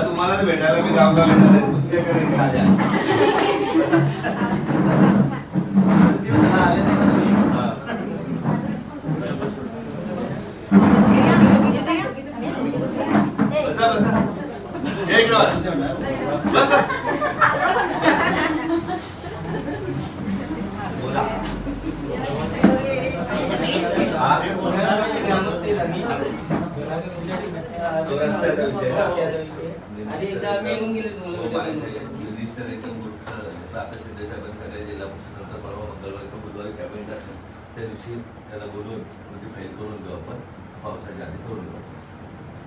तुम्हाला भेटायला मी गावगाव येणार आहे तुमच्याकडे खाल्या त्या दिवशी त्याला बोलून म्हणजे फाईल करून घेऊ आपण पावसाच्या आधी करून घेऊ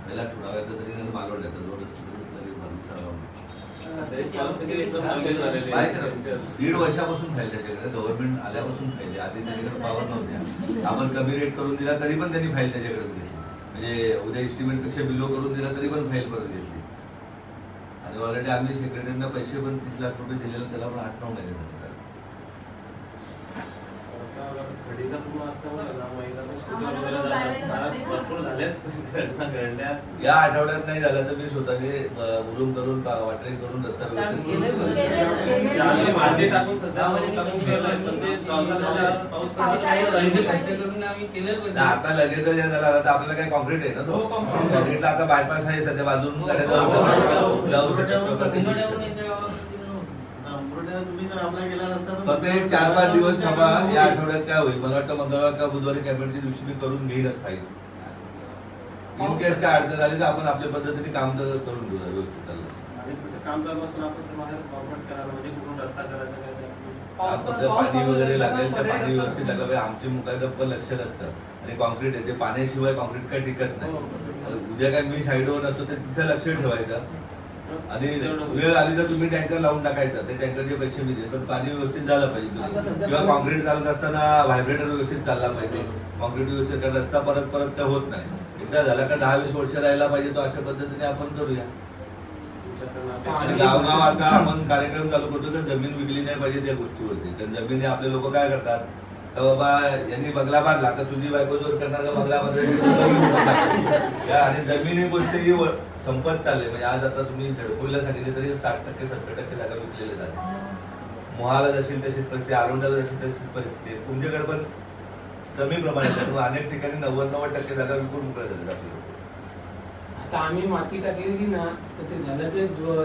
पहिला ठुणाव्याचा तरी नाही दोन जो रस्ता लगेच माणूस चालवा माहिती आहे ना? दीड वर्षापासून फाईल त्याच्याकडे गव्हर्नमेंट आल्यापासून फाईल. आधी त्याच्याकडे पावर नव्हत्या आपण कमी रेट करून दिला तरी पण त्यांनी फाईल त्याच्याकडे घेतली म्हणजे उद्या एस्टिमेटपेक्षा बिलो करून दिला तरी पण फाईल परत घेतली आणि ऑलरेडी आम्ही सेक्रेटरीना पैसे पण तीस लाख रुपये दिलेले त्याला पण आठ नऊ महिने झाले. या आठवड्यात नाही झालं तर मी स्वतःने मुरुम करून वाटणी करून रस्ता माती टाकून आता लगेच झालं आता आपल्याला काय कॉन्क्रीट आहे ना तो? हो. कॉन्क्रीटला आता बायपास आहे सध्या बाजून गाड्या हो, जाऊ हो, शकतात. हो. जाऊ शकतात. उंबरठ्याहून याच्या गावात गेलो नव्हतो. तुम्ही जर आपला गेला नसता तर फक्त एक चार पाच दिवस थांबा या आठवड्यात काय होईल? मला वाटतं मंगळवार का बुधवारी कॅबिनेटच्या दिवशी मी करून घेईनच पाहिजे इन केस काय अडचण आली तर आपण आपल्या पद्धतीने काम तर करून घेऊ व्यवस्थित चाललं. आणि तसं काम चालू असताना आपण सर बाहेर कॉर्पोरेट करायला म्हणजे कुठून रस्ता करायचा काय ते आपलं- आपण जर पाणी वगैरे लागेल तर पाणी व्यवस्थित लागलं. पाहिजे आमची पण लक्ष नसतं आणि कॉन्क्रीट आहे ते पाण्याशिवाय कॉन्क्रीट काय टिकत नाही. उद्या काय मी साईडवर नसतो तर तिथे लक्ष ठेवायचं. आणि वेळ आली तर तुम्ही टँकर लावून टाकायचं. ते टँकरचे पैसे मी पण पाणी व्यवस्थित झालं पाहिजे. किंवा कॉन्क्रीट चालत असताना व्हायब्रेटर व्यवस्थित चालला पाहिजे. कॉन्क्रीट व्यवस्थित कारण रस्ता परत परत काय होत नाही. एकदा झाला का दहा वीस वर्ष राहायला पाहिजे तो अशा पद्धतीने आपण करूया. गावगाव आता आपण कार्यक्रम चालू करतो तर जमीन विकली नाही पाहिजे त्या गोष्टीवरती. कारण जमिनी आपले लोक काय करतात? का बाबा यांनी बंगला बांधला तर तुझी बायको जोर करणार का बंगला बांधला? आणि जमिनी गोष्टी गोष्ट ही संपत चालले. म्हणजे आज आता तुम्ही झडकोलीला सांगितले तरी साठ टक्के सत्तर टक्के जागा विकलेले जातात. मोहाला जशी तशी परिस्थिती आरोंड्याला जशी तशी परिस्थिती तुमच्याकडे पण कमी प्रमाणात अनेक ठिकाणी नव्वद नव्वद टक्के जागा विकून मोकळ्या झाल्या आपल्या आता आम्ही माती टाकलेली ना तर ते झालं ते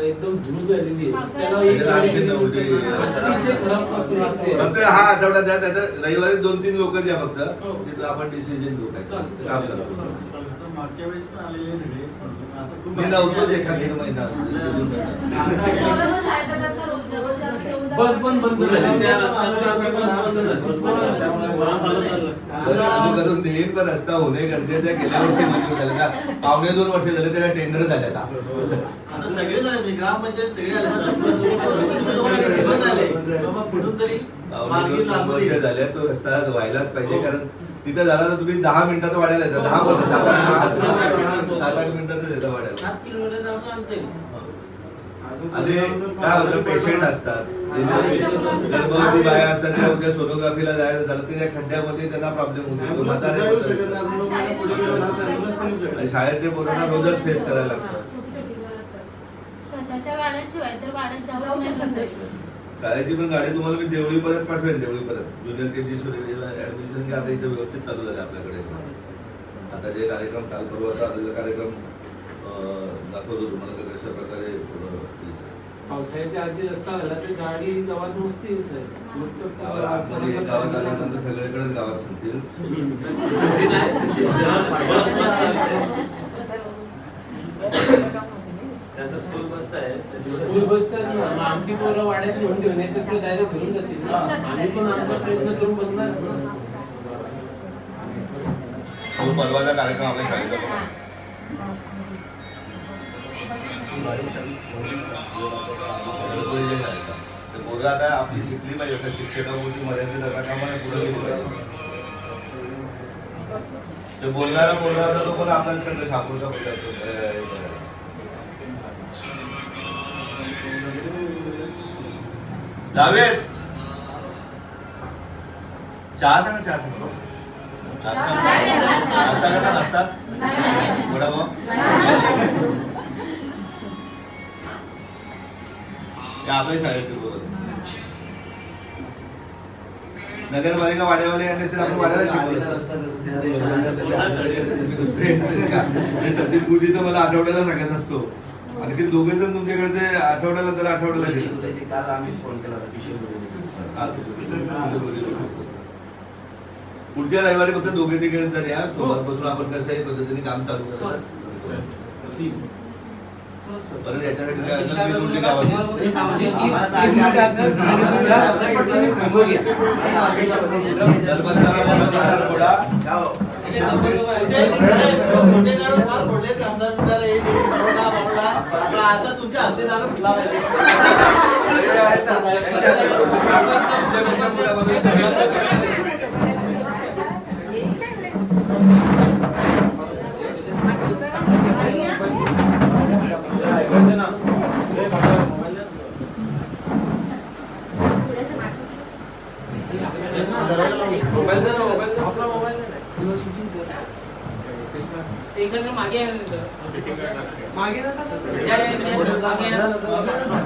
एकदम धूळ झालेली आहे. त्याला म्हणजे एक लहान एक मुलं उलटी- अतिशय खराबपासून लागते फक्त हा आठवडा द्या त्याचं रविवारी दोन तीन लोक द्या फक्त हो. तिथं आपण डिसिजन घेऊ काय चालेल, काम चालेल, मागच्या वेळेस पण आलेले सगळे आता खूप मी नव्हतो एका दीड महिना वाहन चालत नाही. करून करून देईन पण रस्ता होणे गरजेचं आहे. गेल्या वर्षी मंजूर झालं का? पावणे दोन वर्ष झाले त्याला टेंडर झाले आता सगळे झाले म्हणजे ग्रामपंचायत सगळे आले सरपंच आले. कुठून तरी दोन वर्ष. झाले तो रस्ता व्हायलाच पाहिजे कारण तिथं झाला तर तुम्ही दहा मिनिटात वाढायला येतात दहा वर्ष सात आठ मिनिटात. सात आठ मिनिटातच येतं वाढायला आणि काय होतं पेशंट असतात. गर्भवती बाया असतात त्या उद्या सोनोग्राफीला जायचं झालं तर त्या खड्ड्यामध्ये त्यांना प्रॉब्लेम होऊ शकतो म्हातारे. शाळेतले पोरांना रोजच फेस करायला लागतं शाळेची पण गाडी तुम्हाला मी देवळी परत पाठवेन देवळी परत. ज्युनियर के जी सूर्यला ऍडमिशन आता इथे व्यवस्थित चालू झाले आपल्याकडे. आता जे कार्यक्रम काल परवा आलेला कार्यक्रम दाखवतो तुम्हाला कशा प्रकारे पावसाळ्याच्या आधी रस्ता झाला तर गाडी गावात नसते सर मग तो गावात. त्यांचं स्कूल बस मग आमची पोरं वाड्यात घेऊन घेऊन येतात डायरेक्ट घेऊन जातील. आम्ही पण आमचा प्रयत्न करून बघणार तो परवाचा कार्यक्रम आपल्या शाळेचा पोरगा आता आपली शिकली पाहिजे तर शिक्षकापुरती मर्यादित घटनामध्ये ते बोलणारा बोलणार आता लोक आपल्याकडे सापडता जावेद चहा चहा सांगतो आता कसा नसतात वडापाव? ते आपल्या शाळेत नगरपालिका वाड्यावाले यांनी तर आपण वाड्याला शिकवलं सचिन गुटी तर मला आठवड्याला सांगत असतो आणखी दोघे जण तुमच्याकडे ते आठवड्याला तर आठवड्याला काल आम्ही फोन केला पुढच्या रविवारी फक्त दोघे तिघे जण या सोबत बसून आपण कसंही पद्धतीने काम चालू करतो परत याच्यासाठी काय हे पण आता तुमच्या हस्ते दारू फुलावायले अरे आहेत ना, त्यांच्या हातात. तुमच्यापेक्षा पुढे बघा. मोबाईल दे ना, मोबाईल दे. आपला मोबाईल दे ना. ते इकडनं मागे. मागे जाता या, या, या, मागे आहे ना.